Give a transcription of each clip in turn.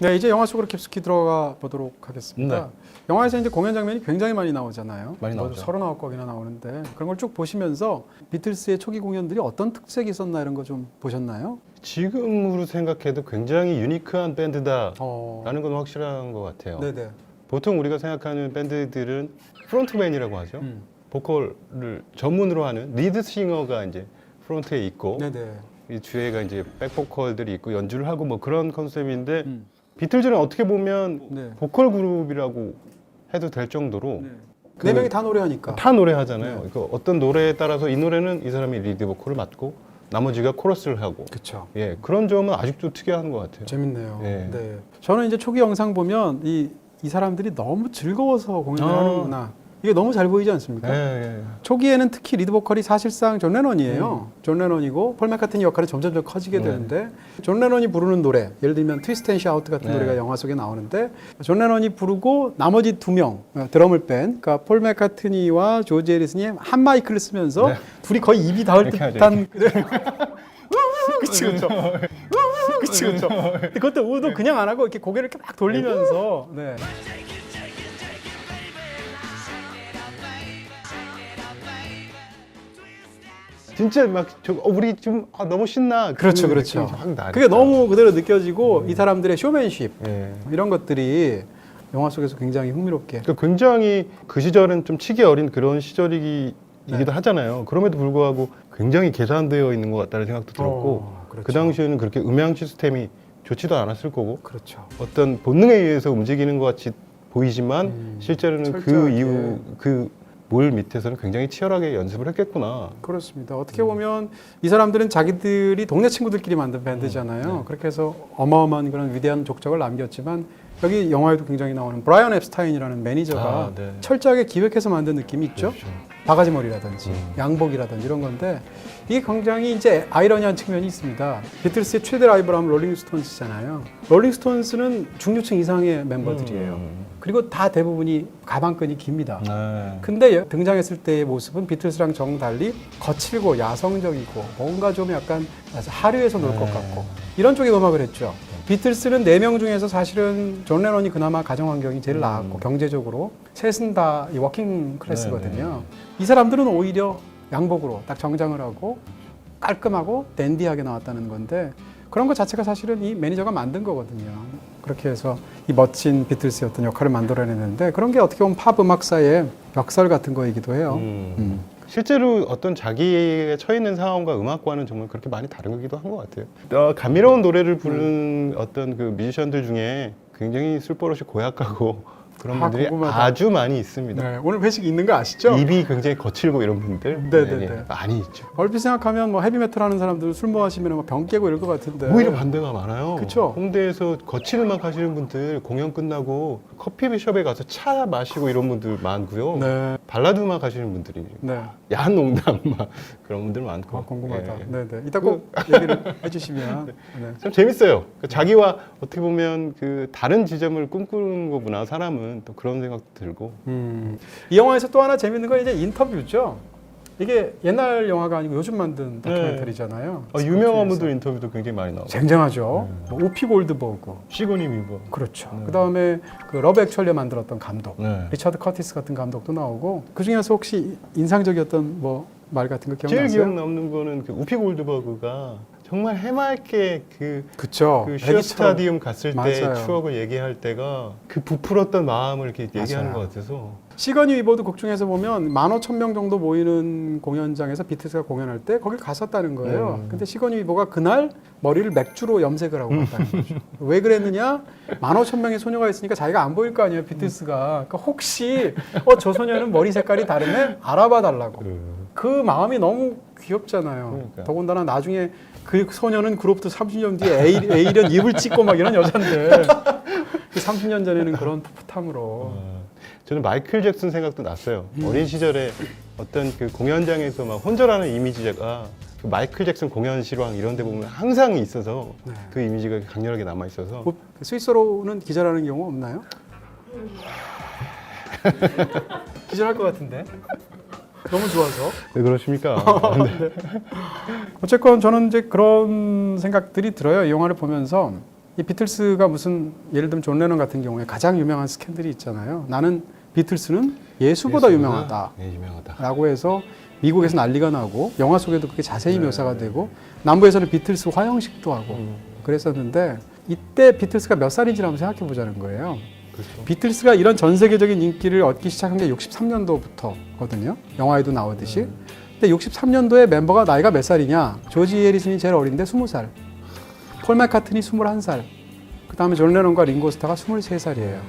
네, 이제 영화 속으로 깊숙이 들어가 보도록 하겠습니다. 네. 영화에서 이제 공연 장면이 굉장히 많이 나오잖아요. 많이 나오죠. 39곡이나 나오는데 그런 걸 쭉 보시면서 비틀스의 초기 공연들이 어떤 특색이 있었나 이런 거 좀 보셨나요? 지금으로 생각해도 굉장히 유니크한 밴드다라는 어. 건 확실한 것 같아요. 네네. 보통 우리가 생각하는 밴드들은 프론트맨이라고 하죠. 음. 보컬을 전문으로 하는 리드 싱어가 이제 프론트에 있고 네네. 이 뒤에가 이제 백보컬들이 있고 연주를 하고 뭐 그런 컨셉인데 음. 비틀즈는 어떻게 보면 네. 보컬 그룹이라고 해도 될 정도로 그- 네 명이 다 노래하니까. 다 노래하잖아요. 네. 그러니까 어떤 노래에 따라서 이 노래는 이 사람이 리드 보컬을 맡고 나머지가 코러스를 하고 그렇죠. 예 그런 점은 아직도 특이한 것 같아요. 재밌네요. 네. 네. 저는 이제 초기 영상 보면 이, 이 사람들이 너무 즐거워서 공연을 아. 하는구나. 이게 너무 잘 보이지 않습니까? 예, 예. 초기에는 특히 리드 보컬이 사실상 존 레논이에요. 존 레논이고 폴 맥카트니 역할은 점점점 커지게 음. 네. 되는데 존 레논이 부르는 노래, 예를 들면 트위스트 앤 샤우트 같은 네. 노래가 영화 속에 나오는데 존 레논이 부르고 나머지 두 명 드럼을 뺀, 그러니까 폴 맥카트니와 조지 해리슨이 한 마이크를 쓰면서 네. 둘이 거의 입이 닿을 듯한 그치 그쵸 그치 그쵸 근데 그것도 우도 그냥 안 하고 이렇게 고개를 이렇게 막 돌리면서 네. 진짜 막 저, 어, 우리 좀 아, 너무 신나. 그렇죠 그런 그렇죠 느낌이 확 나니까. 그게 너무 그대로 느껴지고 이 사람들의 쇼맨십 예. 이런 것들이 영화 속에서 굉장히 흥미롭게 그러니까 굉장히 그 시절은 좀 치기 어린 그런 시절이기도 네. 하잖아요. 그럼에도 불구하고 굉장히 계산되어 있는 것 같다는 생각도 들었고 어, 그렇죠. 그 당시에는 그렇게 음향 시스템이 좋지도 않았을 거고 그렇죠. 어떤 본능에 의해서 움직이는 것 같이 보이지만 음, 실제로는 그 철저하게. 이후 그 물 밑에서는 굉장히 치열하게 연습을 했겠구나. 그렇습니다. 어떻게 보면 이 사람들은 자기들이 동네 친구들끼리 만든 밴드잖아요. 네. 그렇게 해서 어마어마한 그런 위대한 족적을 남겼지만 여기 영화에도 굉장히 나오는 브라이언 앱스타인이라는 매니저가 아, 네. 철저하게 기획해서 만든 느낌이 있죠. 그렇죠. 바가지 머리라든지 음. 양복이라든지 이런 건데 이게 굉장히 이제 아이러니한 측면이 있습니다. 비틀스의 최대 라이벌 하면 롤링스톤스잖아요. 롤링스톤스는 중류층 이상의 멤버들이에요. 음. 그리고 다 대부분이 가방끈이 깁니다. 네. 근데 등장했을 때의 모습은 비틀스랑 정 달리 거칠고 야성적이고 뭔가 좀 약간 하류에서 놀것 네. 같고 이런 쪽의 음악을 했죠. 비틀스는 네 명 중에서 사실은 존 레논이 그나마 가정 환경이 제일 음. 나았고 경제적으로 셋은 다이 워킹 클래스거든요. 네, 이 사람들은 오히려 양복으로 딱 정장을 하고 깔끔하고 댄디하게 나왔다는 건데 그런 것 자체가 사실은 이 매니저가 만든 거거든요. 그렇게 해서 이 멋진 비틀스의 어떤 역할을 만들어내는데 그런 게 어떻게 보면 팝 음악사의 역설 같은 거이기도 해요. 음. 음. 실제로 어떤 자기의 처해 있는 상황과 음악과는 정말 그렇게 많이 다르기도 한 것 같아요. 어, 감미로운 노래를 부르는 어떤 그 뮤지션들 중에 굉장히 술버릇이 고약하고 그런 아, 분들이 궁금하다. 아주 많이 있습니다. 네, 오늘 회식 있는 거 아시죠? 입이 굉장히 거칠고 이런 분들 네, 네, 네. 많이 있죠. 얼핏 생각하면 뭐 헤비메탈 하는 사람들 술 마시면 뭐병 깨고 이럴 것 같은데 오히려 반대가 많아요. 그쵸? 홍대에서 거친 음악 하시는 분들 공연 끝나고 커피숍에 가서 차 마시고 이런 분들 많고요. 네, 발라드 음악 하시는 분들이 네. 야한 농담 막 그런 분들 많고. 아, 궁금하다. 예. 네, 네. 이따 꼭 얘기를 해주시면. 네. 참 재밌어요. 그 자기와 어떻게 보면 그 다른 지점을 꿈꾸는 거구나 사람은 또 그런 생각도 들고. 음, 이 영화에서 또 하나 재밌는 건 이제 인터뷰죠. 이게 옛날 영화가 아니고 요즘 만든 다큐멘터리잖아요. 어, 유명한 분들 인터뷰도 굉장히 많이 나오고. 쟁쟁하죠. 뭐 오피 골드버그. 시고니 위버. 그렇죠. 네. 그 다음에 그 러브 액츄얼리 만들었던 감독. 네. 리차드 커티스 같은 감독도 나오고 그 중에서 혹시 인상적이었던 뭐 말 같은 거 제일 기억나세요? 기억 남는 거는 그 우피 골드버그가 정말 해맑게 그, 그쵸. 그. 슈어 스타디움 갔을 때 맞아요. 추억을 얘기할 때가 그 부풀었던 마음을 이렇게 얘기하는 맞아요. 것 같아서 시건이 위버드 곡 중에서 보면 만 오천 명 정도 모이는 공연장에서 비트스가 공연할 때 거길 갔었다는 거예요. 음. 근데 시건이 위버가 그날 머리를 맥주로 염색을 하고 갔다는 거죠. 왜 그랬느냐? 만 오천 명의 소녀가 있으니까 자기가 안 보일 거 아니에요, 비트스가. 그러니까 혹시 어 저 소녀는 머리 색깔이 다르네? 알아봐 달라고. 그그 마음이 너무 귀엽잖아요. 그러니까. 더군다나 나중에 그 소녀는 그로부터 30년 뒤에 에이, 에이련 입을 찍고 막 이런 여잔데 그 30년 전에는 그런 풋풋함으로 어, 저는 마이클 잭슨 생각도 났어요. 음. 어린 시절에 어떤 그 공연장에서 막 혼절하는 이미지가 그 마이클 잭슨 공연 실황 이런 데 보면 항상 있어서 네. 그 이미지가 강렬하게 남아 있어서 뭐, 스위스로는 기절하는 경우 없나요? 기절할 것 같은데 너무 좋아서 왜 그러십니까? 네. 어쨌건 저는 이제 그런 생각들이 들어요 이 영화를 보면서 이 비틀스가 무슨 예를 들면 존 레논 같은 경우에 가장 유명한 스캔들이 있잖아요. 나는 비틀스는 예수보다 유명하다. 예, 유명하다. 라고 해서 미국에서 난리가 나고 영화 속에도 그게 자세히 네. 묘사가 되고 남부에서는 비틀스 화형식도 하고 음, 그랬었는데 이때 비틀스가 몇 살인지 한번 생각해 보자는 거예요. 그렇죠. 비틀스가 이런 전 세계적인 인기를 얻기 시작한 게 63년도부터거든요. 영화에도 나오듯이. 음. 근데 63년도에 멤버가 나이가 몇 살이냐? 조지 해리슨이 제일 어린데 20살. 폴 맥카트니 21살. 그 다음에 존 레논과 링고 스타가 23살이에요.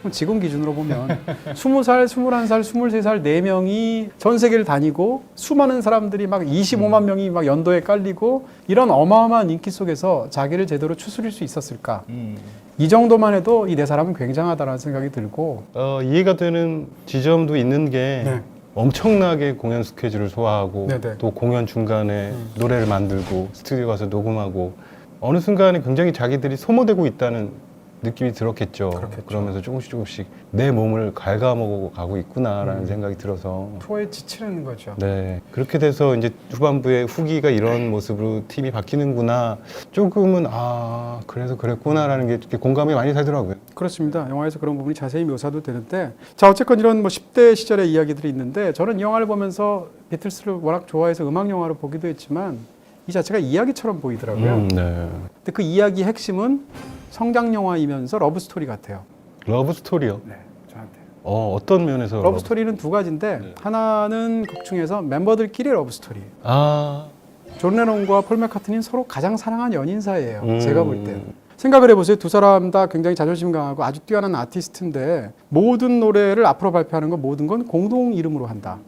그럼 지금 기준으로 보면 20살, 21살, 23살 네 명이 전 세계를 다니고 수많은 사람들이 막 25만 명이 막 연도에 깔리고 이런 어마어마한 인기 속에서 자기를 제대로 추스릴 수 있었을까? 음. 이 정도만 해도 이 네 사람은 굉장하다라는 생각이 들고 어, 이해가 되는 지점도 있는 게 네. 엄청나게 공연 스케줄을 소화하고 네네. 또 공연 중간에 음. 노래를 만들고 스튜디오 가서 녹음하고 어느 순간에 굉장히 자기들이 소모되고 있다는 느낌이 들었겠죠. 그렇겠죠. 러면서 조금씩 조금씩 내 몸을 갉아먹어 가고 있구나라는 음. 생각이 들어서 투어에 지치는 거죠. 네 그렇게 돼서 이제 후반부에 후기가 이런 모습으로 팀이 바뀌는구나 조금은 아 그래서 그랬구나라는 게 공감이 많이 되더라고요. 그렇습니다. 영화에서 그런 부분이 자세히 묘사도 되는데 자 어쨌건 이런 뭐 10대 시절의 이야기들이 있는데 저는 이 영화를 보면서 비틀스를 워낙 좋아해서 음악 영화로 보기도 했지만 이 자체가 이야기처럼 보이더라고요. 음, 네. 근데 그 이야기 핵심은 성장 영화이면서 러브 스토리 같아요. 러브 스토리요. 네, 저한테. 어 어떤 면에서 러브 스토리는 두 가지인데 네. 하나는 극 중에서 멤버들끼리의 러브 스토리. 아 존 레논과 폴 맥카트니는 서로 가장 사랑한 연인 사이예요. 음. 제가 볼 때. 생각을 해보세요. 두 사람 다 굉장히 자존심 강하고 아주 뛰어난 아티스트인데 모든 노래를 앞으로 발표하는 건 모든 건 공동 이름으로 한다.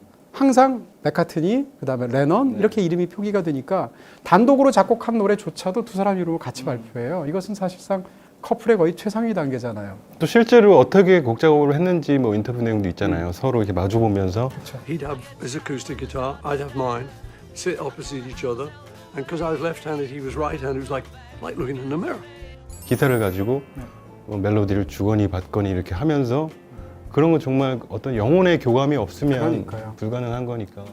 항상 맥카트니, 그다음에 레넌 이렇게 이름이 표기가 되니까 단독으로 작곡한 노래조차도 두 사람 이름으로 같이 발표해요. 이것은 사실상 커플의 거의 최상위 단계잖아요. 또 실제로 어떻게 곡 작업을 했는지 뭐 인터뷰 내용도 있잖아요. 서로 이렇게 마주 보면서 He'd have his acoustic guitar, I'd have mine, sit opposite each other, and because I was left-handed, he was right-handed. It was like like looking in a mirror. 기타를 가지고 네. 뭐 멜로디를 주거니 받거니 이렇게 하면서 그런 건 정말 어떤 영혼의 교감이 없으면 그러니까요. 불가능한 거니까.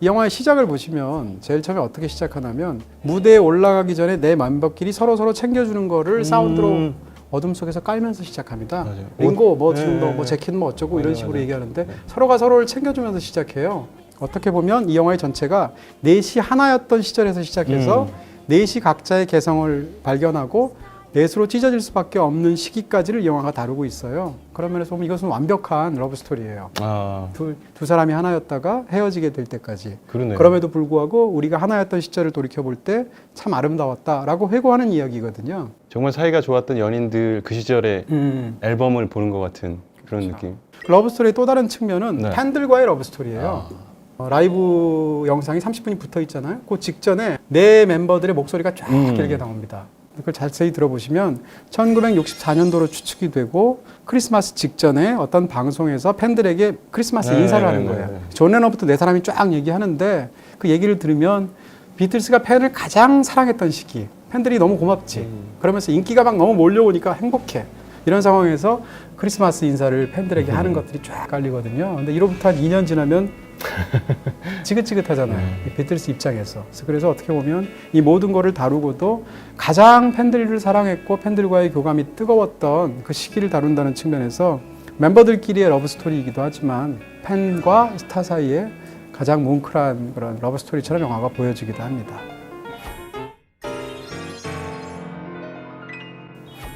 이 영화의 시작을 보시면 제일 처음에 어떻게 시작하냐면 무대에 올라가기 전에 내 멤버끼리 서로 서로 챙겨주는 거를 사운드로 음. 어둠 속에서 깔면서 시작합니다. 맞아요. 링고 뭐 네, 너뭐 네. 재킷 뭐 어쩌고 맞아요, 이런 식으로 맞아요. 얘기하는데 서로가 서로를 챙겨주면서 시작해요. 어떻게 보면 이 영화의 전체가 넷이 하나였던 시절에서 시작해서 음. 넷이 각자의 개성을 발견하고 넷으로 찢어질 수밖에 없는 시기까지를 이 영화가 다루고 있어요. 그런 면에서 보면 이것은 완벽한 러브 스토리예요. 아 두, 두 사람이 하나였다가 헤어지게 될 때까지. 그러네요. 그럼에도 불구하고 우리가 하나였던 시절을 돌이켜 볼 때 참 아름다웠다라고 회고하는 이야기거든요. 정말 사이가 좋았던 연인들 그 시절에 음. 앨범을 보는 것 같은 그런 그렇죠. 느낌. 러브 스토리의 또 다른 측면은 네. 팬들과의 러브 스토리예요. 아. 어, 라이브 영상이 30분이 붙어 있잖아요. 그 직전에 내 멤버들의 목소리가 쫙 음. 길게 나옵니다. 그걸 자세히 들어보시면 1964년도로 추측이 되고 크리스마스 직전에 어떤 방송에서 팬들에게 크리스마스 네, 인사를 하는 네, 거예요. 네. 존 레너부터 네 사람이 쫙 얘기하는데 그 얘기를 들으면 비틀스가 팬을 가장 사랑했던 시기. 팬들이 너무 고맙지. 음. 그러면서 인기가 막 너무 몰려오니까 행복해. 이런 상황에서 크리스마스 인사를 팬들에게 하는 것들이 쫙 깔리거든요. 근데 이로부터 한 2년 지나면 지긋지긋하잖아요. 이 비틀스 입장에서. 그래서- 어떻게 보면 이 모든 거를 다루고도 가장 팬들을 사랑했고 팬들과의 교감이 뜨거웠던 그 시기를 다룬다는 측면에서 멤버들끼리의 러브 스토리이기도 하지만 팬과 스타 사이에 가장 뭉클한 그런 러브 스토리처럼 영화가 보여지기도 합니다.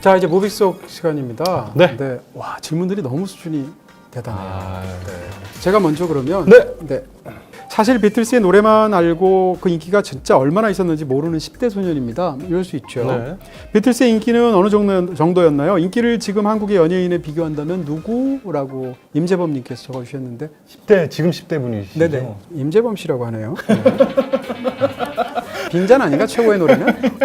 자 이제 무비 속 시간입니다. 네. 와 질문들이 너무 수준이 대단해요. 아, 제가 먼저 그러면 네. 사실 비틀스의 노래만 알고 그 인기가 진짜 얼마나 있었는지 모르는 10대 소년입니다. 이럴 수 있죠. 네. 비틀스의 인기는 어느 정도, 정도였나요? 인기를 지금 한국의 연예인에 비교한다면 누구라고 임재범 님께서 적어주셨는데 10대 지금 10대 분이시죠? 네네 임재범 씨라고 하네요. 네. 빈잔 아닌가 최고의 노래는? 네,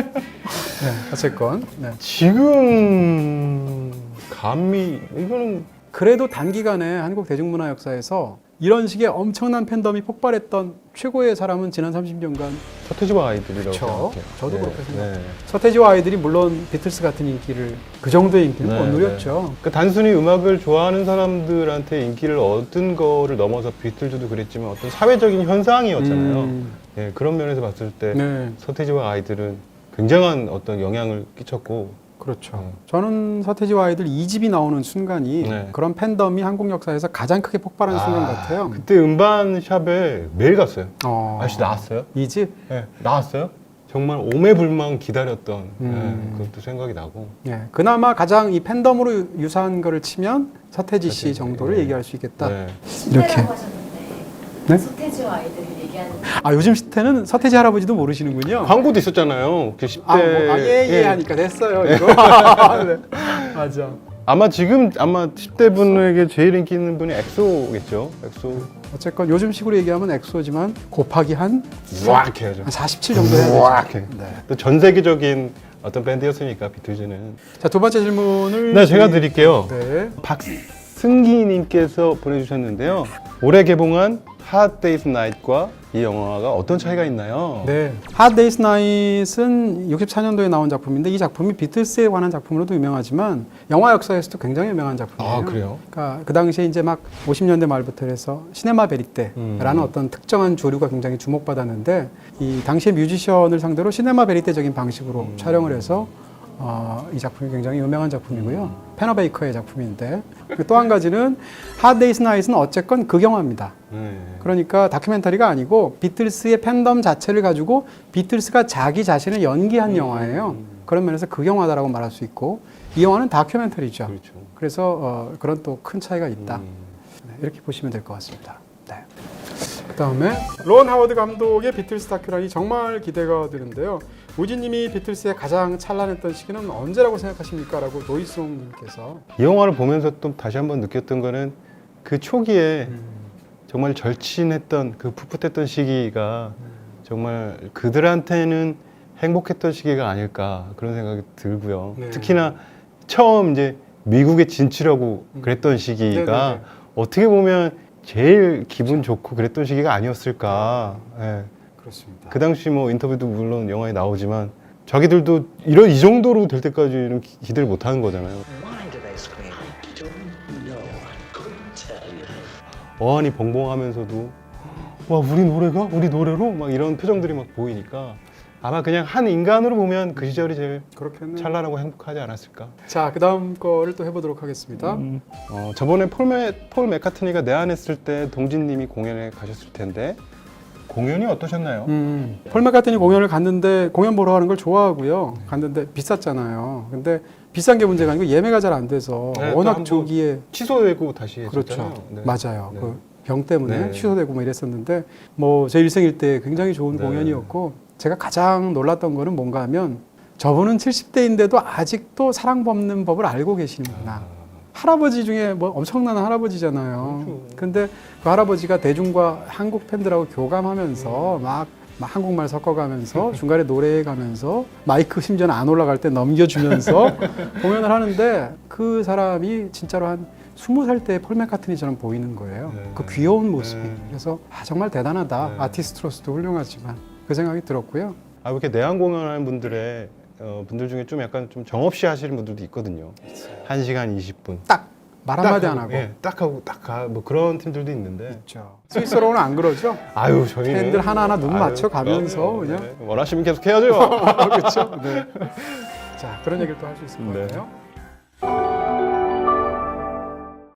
어쨌건 네. 지금 감히 이거는 그래도 단기간에 한국 대중문화 역사에서 이런 식의 엄청난 팬덤이 폭발했던 최고의 사람은 지난 30년간 서태지와 아이들이라고 그쵸. 생각해요. 저도 그렇게 생각해요. 네. 서태지와 아이들이 물론 비틀스 같은 인기를 그 정도의 인기를 네, 못 누렸죠. 그 단순히 음악을 좋아하는 사람들한테 인기를 얻은 거를 넘어서 비틀즈도 그랬지만 어떤 사회적인 현상이었잖아요. 음, 예, 그런 면에서 봤을 때 네, 서태지와 아이들은 굉장한 어떤 영향을 끼쳤고 그렇죠. 저는 서태지와 아이들 2집이 나오는 순간이 네. 그런 팬덤이 한국 역사에서 가장 크게 폭발한 순간 같아요. 그때 음반 샵에 매일 갔어요. 어, 아저씨 나왔어요? 2집? 네, 나왔어요? 정말 오매불망 기다렸던 음. 네, 그것도 생각이 나고. 예, 그나마 가장 이 팬덤으로 유사한 거를 치면 서태지 씨 서태지, 정도를 네. 얘기할 수 있겠다. 네. 이렇게. 네? 서태지와 아이들을 얘기하는 아 요즘 시대는 서태지 할아버지도 모르시는군요. 광고도 있었잖아요. 그 10대. 아, 뭐, 아, 예, 예, 하니까 됐어요, 이거. 네. 맞아. 아마 지금 아마 10대 분에게 제일 인기 있는 분이 엑소겠죠. 엑소. 어쨌건 요즘 식으로 얘기하면 엑소지만 곱하기 한, 우악 해야죠. 한 47 정도 해야 되죠. 우악 해. 네. 또 전 세계적인 어떤 밴드였으니까 비틀즈는. 자, 두 번째 질문을. 네, 제가 드릴게요. 네. 박승기님께서 보내주셨는데요. 올해 개봉한 Hard Day's Night과 이 영화가 어떤 차이가 있나요? 네. Hard Day's Night은 64년도에 나온 작품인데 이 작품이 비틀스에 관한 작품으로도 유명하지만 영화 역사에서도 굉장히 유명한 작품이에요. 아, 그래요? 그러니까 그 당시에 이제 막 50년대 말부터 해서 시네마 베리테라는 음. 어떤 특정한 조류가 굉장히 주목받았는데 이 당시의 뮤지션을 상대로 시네마 베리테적인 방식으로 음. 촬영을 해서 어, 이 작품이 굉장히 유명한 작품이고요. 음. 페너베이커의 작품인데 또 한 가지는 Hard Day's Night은 어쨌건 극영화입니다. 네. 그러니까 다큐멘터리가 아니고 비틀스의 팬덤 자체를 가지고 비틀스가 자기 자신을 연기한 영화예요. 그런 면에서 극영화다라고 말할 수 있고 이 영화는 다큐멘터리죠. 그렇죠. 그래서 어, 그런 또 큰 차이가 있다. 음. 네, 이렇게 보시면 될 것 같습니다. 네. 그다음에 론 하워드 감독의 비틀스 다큐라니 정말 기대가 되는데요. 우진님이 비틀스의 가장 찬란했던 시기는 언제라고 생각하십니까?라고 노이송님께서 이 영화를 보면서 또 다시 한번 느꼈던 거는 그 초기에 정말 절친했던 그 풋풋했던 시기가 정말 그들한테는 행복했던 시기가 아닐까 그런 생각이 들고요. 네. 특히나 처음 이제 미국에 진출하고 그랬던 시기가 네네네. 어떻게 보면 제일 기분 좋고 그랬던 시기가 아니었을까. 예. 그렇습니다. 그 당시 뭐 인터뷰도 물론 영화에 나오지만 자기들도 이런 이 정도로 될 때까지는 기- 기대를 못 하는 거잖아요. Why do they scream? I don't know. I couldn't tell you. 어안이 벙벙하면서도 와 우리 노래가 우리 노래로 막 이런 표정들이 막 보이니까 아마 그냥 한 인간으로 보면 그 시절이 제일 그렇겠네요. 찬란하고 행복하지 않았을까. 자, 그다음 거를 또 해보도록 하겠습니다. 어, 저번에 폴, 맥, 폴 맥카트니가 내한했을 때 동진님이 공연에 가셨을 텐데 공연이 어떠셨나요? 음, 폴 맥카트니 공연을 갔는데 공연 보러 가는 걸 좋아하고요. 갔는데 비쌌잖아요. 근데 비싼 게 문제가 아니고 예매가 잘 안 돼서 네, 또 워낙 한번 조기에 취소되고 다시 그렇죠. 했었잖아요. 네. 맞아요. 네. 그 병 때문에 네. 취소되고 뭐 이랬었는데 뭐 제 일생일 때 굉장히 좋은 네. 공연이었고 제가 가장 놀랐던 거는 뭔가 하면 저분은 70대인데도 아직도 사랑 법는 법을 알고 계시는구나. 아, 할아버지 중에 뭐 엄청난 할아버지잖아요. 그렇죠. 근데 그 할아버지가 대중과 한국 팬들하고 교감하면서 막, 막 한국말 섞어가면서 중간에 노래해 가면서 마이크 심지어는 안 올라갈 때 넘겨주면서 공연을 하는데 그 사람이 진짜로 한 스무 살 때 폴 맥카트니처럼 보이는 거예요. 네. 그 귀여운 모습이. 네. 그래서 아, 정말 대단하다. 네. 아티스트로서도 훌륭하지만 그 생각이 들었고요. 아 이렇게 내한 공연하는 분들의 어, 분들 중에 좀 약간 좀 정없이 하시는 분들도 있거든요. 1시간 20분. 딱 말 한마디 안 하고. 예, 딱 하고 딱 가. 뭐 그런 팀들도 있는데. 그렇죠. 스위스로는 안 그러죠? 아유, 저희는 팬들 하나하나 눈 아유, 맞춰 가면서 그럼요. 그냥 네. 원하시면 계속 해야죠. 그렇죠. 네. 자 그런 얘기를 또 할 수 있을 것 네. 같아요.